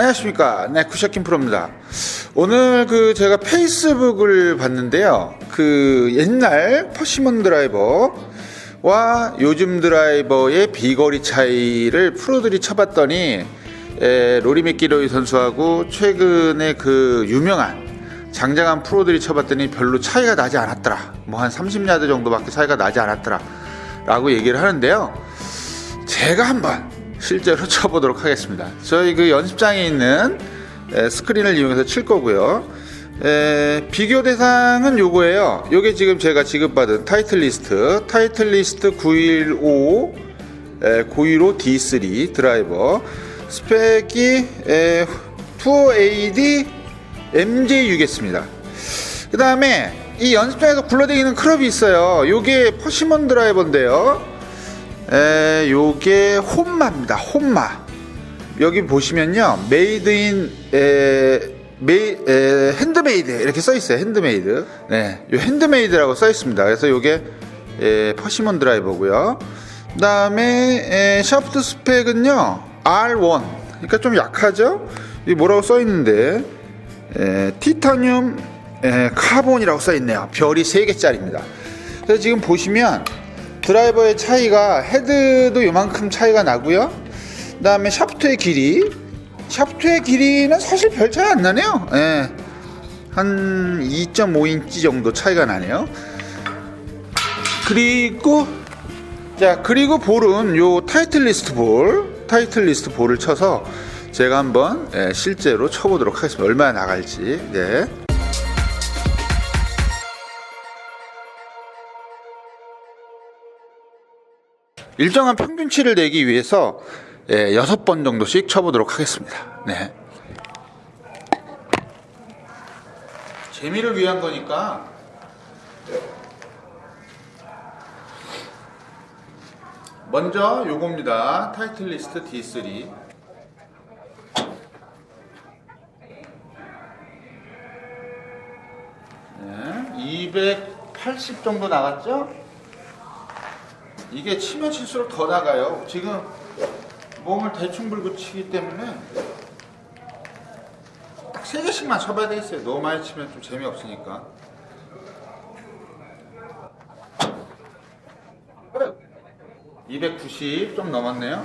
안녕하십니까. 네, 쿠샤킨 프로입니다. 오늘 그 제가 페이스북을 봤는데요. 그 옛날 퍼시먼 드라이버와 요즘 드라이버의 비거리 차이를 프로들이 쳐봤더니 에, 로리 맥기로이 선수하고 최근에 그 유명한 장장한 프로들이 쳐봤더니 별로 차이가 나지 않았더라. 뭐 한 30야드 정도밖에 차이가 나지 않았더라. 라고 얘기를 하는데요. 제가 한번 실제로 쳐보도록 하겠습니다. 저희 그 연습장에 있는 에, 스크린을 이용해서 칠 거고요. 에, 비교 대상은 요거예요. 요게 지금 제가 지급받은 타이틀 리스트, 타이틀 리스트 915, 에, 915 D3 드라이버, 스펙이 에, 2AD MJ6겠습니다. 그 다음에 이 연습장에서 굴러다니는 클럽이 있어요. 요게 퍼시먼 드라이버인데요. 에, 요게 홈마입니다. 홈마. 여기 보시면요. 메이드 인 에, 메이, 에, 핸드메이드 이렇게 써 있어요. 핸드메이드. 네. 요 핸드메이드라고 써 있습니다. 그래서 요게 에, 퍼시먼 드라이버고요. 그다음에 에, 샤프트 스펙은요. R1. 그러니까 좀 약하죠? 이 뭐라고 써 있는데 에, 티타늄 에, 카본이라고 써 있네요. 별이 3개짜리입니다. 그래서 지금 보시면 드라이버의 차이가 헤드도 요만큼 차이가 나고요. 그 다음에 샤프트의 길이 샤프트의 길이는 사실 별 차이 안 나네요. 예. 한 2.5인치 정도 차이가 나네요. 그리고 자 그리고 볼은 요 타이틀 리스트 볼 타이틀 리스트 볼을 쳐서 제가 한번 예, 실제로 쳐보도록 하겠습니다. 얼마나 나갈지. 네. 일정한 평균치를 내기 위해서 예, 여섯 번 정도씩 쳐보도록 하겠습니다. 네. 재미를 위한 거니까 먼저 요겁니다. 타이틀 리스트 D3. 네, 280 정도 나갔죠? 이게 치면 칠수록 더 나가요. 지금 몸을 대충 불고 치기 때문에 딱 세 개씩만 쳐봐야 되겠어요. 너무 많이 치면 좀 재미없으니까. (290) 좀 넘었네요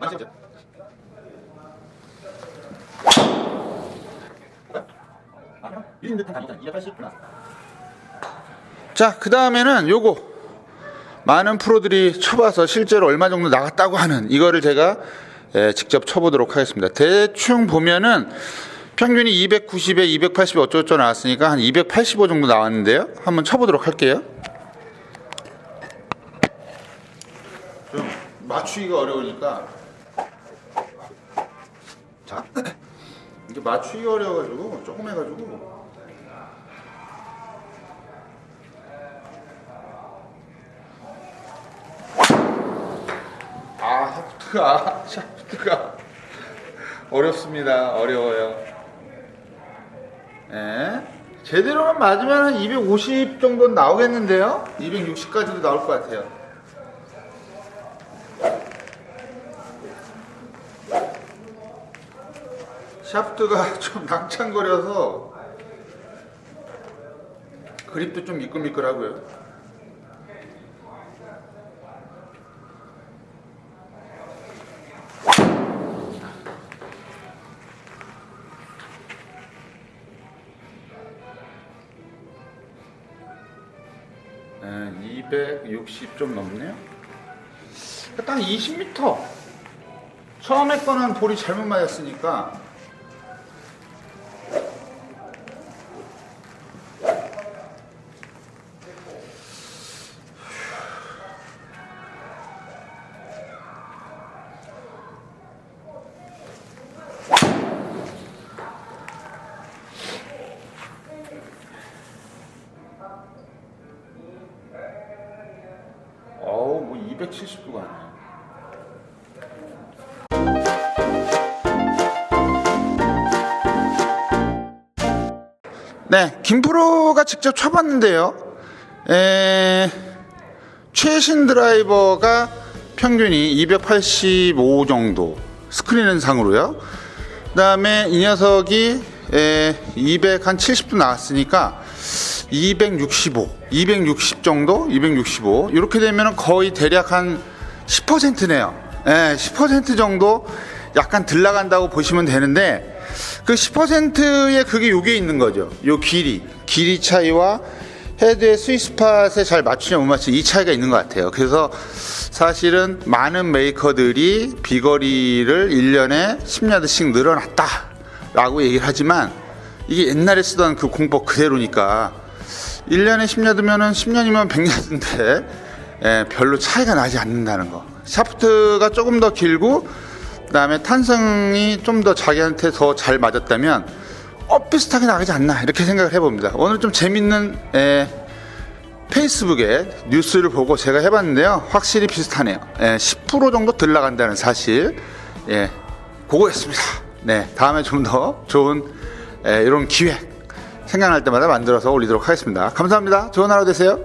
맞죠? 자, 그 다음에는 요거 많은 프로들이 쳐봐서 실제로 얼마 정도 나갔다고 하는 이거를 제가 예, 직접 쳐보도록 하겠습니다. 대충 보면은 평균이 290에 280에 어쩌고저쩌고 나왔으니까 한 285 정도 나왔는데요. 한번 쳐보도록 할게요. 좀 맞추기가 어려우니까 자 이게 맞추기가 어려워가지고 조금 해가지고 아, 샤프트가, 샤프트가 어렵습니다. 어려워요. 예. 제대로만 맞으면 한 250 정도 나오겠는데요? 260까지도 나올 것 같아요. 샤프트가 좀 낭창거려서 그립도 좀 미끌미끌하고요. 260 좀 넘네요. 딱 20m. 처음에 거는 볼이 잘못 맞았으니까 어우 뭐 270도가 아니야. 네, 김프로가 직접 쳐봤는데요. 에, 최신 드라이버가 평균이 285 정도 스크린 상으로요. 그다음에 이 녀석이 에, 200한 70도 나왔으니까 265, 260 정도, 265 이렇게 되면 거의 대략 한 10%네요. 예, 10% 정도 약간 들 나간다고 보시면 되는데 그 10%의 그게 요게 있는 거죠. 요 길이, 길이 차이와 헤드의 스위스팟에 잘 맞추냐 못 맞추냐 이 차이가 있는 것 같아요. 그래서 사실은 많은 메이커들이 비거리를 1년에 10야드씩 늘어났다라고 얘기를 하지만 이게 옛날에 쓰던 그 공법 그대로니까 1년에 10야드면은 10년이면 100야드인데 예, 별로 차이가 나지 않는다는 거. 샤프트가 조금 더 길고 그다음에 탄성이 좀 더 자기한테 더 잘 맞았다면 어 비슷하게 나가지 않나 이렇게 생각을 해봅니다. 오늘 좀 재밌는 에, 페이스북에 뉴스를 보고 제가 해봤는데요. 확실히 비슷하네요. 예, 10% 정도 들 나간다는 사실. 예, 그거였습니다. 네, 다음에 좀 더 좋은 에, 이런 기획 생각날 때마다 만들어서 올리도록 하겠습니다. 감사합니다. 좋은 하루 되세요.